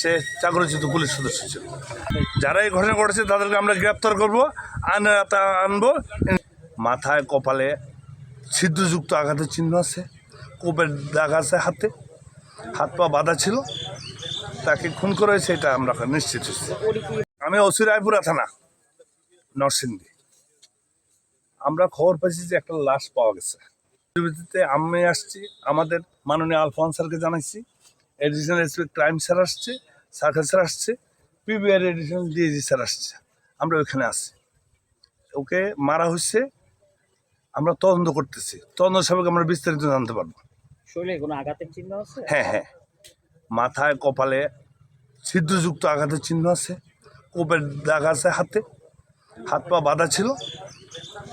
সে চাকরিচ্যুত পুলিশ সদস্য ছিল। যারা এই ঘটনা ঘটেছে, তাদেরকে আমরা গ্রেপ্তার করব, আনে, তা আনব। মাথায়, কপালে ছিদ্রযুক্ত আঘাতের চিহ্ন আছে, কোপের দাগ আছে হাতে। হাত পা বাঁধা ছিল। তাকে খুন করা হয়েছে এটা আমরা নিশ্চিত আমি ওসি রায়পুরা থানা, নরসিংদী। আমরা খবর পেয়েছি যে একটা লাশ পাওয়া গেছে। আমি আসছি, আমাদের মাননীয় আলফান স্যারকে জানাইছি। এডিশনাল এসপি ক্রাইম স্যার আসছে। সার্কেল স্যার আসছে পিবিআর এডিশনাল ডিএজি স্যার আসছে আমরা ওইখানে আছি। ওকে মারা হচ্ছে আমরা তদন্ত করতেছি। তদন্ত সাবেক আমরা বিস্তারিত জানতে পারব। শরীরে কোনো আঘাতের চিহ্ন আছে? হ্যাঁ হ্যাঁ। মাথায় কপালে ছিদ্রযুক্ত আঘাতের চিহ্ন আছে। কোপের দাগ আছে হাতে। হাত পা বাঁধা ছিল।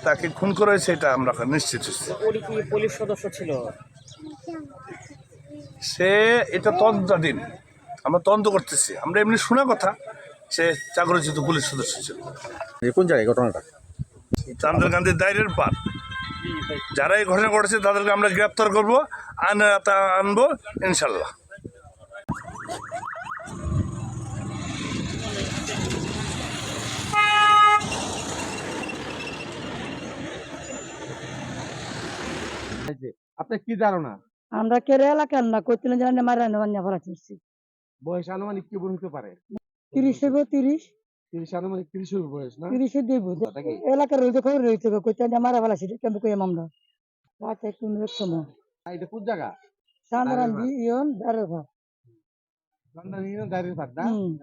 তাকে খুন করা হয়েছে এটা আমরা নিশ্চিত পুলিশ সদস্য ছিল? সে এটা তদন্তাধীন। আমরা তদন্ত করতেছি। আমরা এমনি শোনা কথা সে চাকরিচ্যুত পুলিশ সদস্য ছিল কোন জায়গায় ঘটনাটা? চান্দ্র গান্ধীর দায়ের পার। যারা এই ঘটনা ঘটেছে তাদেরকে আমরা গ্রেপ্তার করব আনে তা আনব ইনশাল্লাহ আপনার কি ধারণা? আমরা কেরে এলাকার না কইছিলেন যে মারা নেওয়া ভরা করছি বয়স আনুমানিক কি হতে পারে তিরিশ হইব তিরিশ তিরিশ আনুমানিক তিরিশ হবে বয়স না তিরিশে দিব? এলাকার রইতে খবর রইতে কইতেন যে মারা ফেলা সেটা কেমন কইম আমরা রাতে একটু সময় এটা কোন জায়গা সান্দারান্দি ইয়ন দারের ঘর লন্ডন ইউনিয়ন দাঁড়িয়ে পার না হুম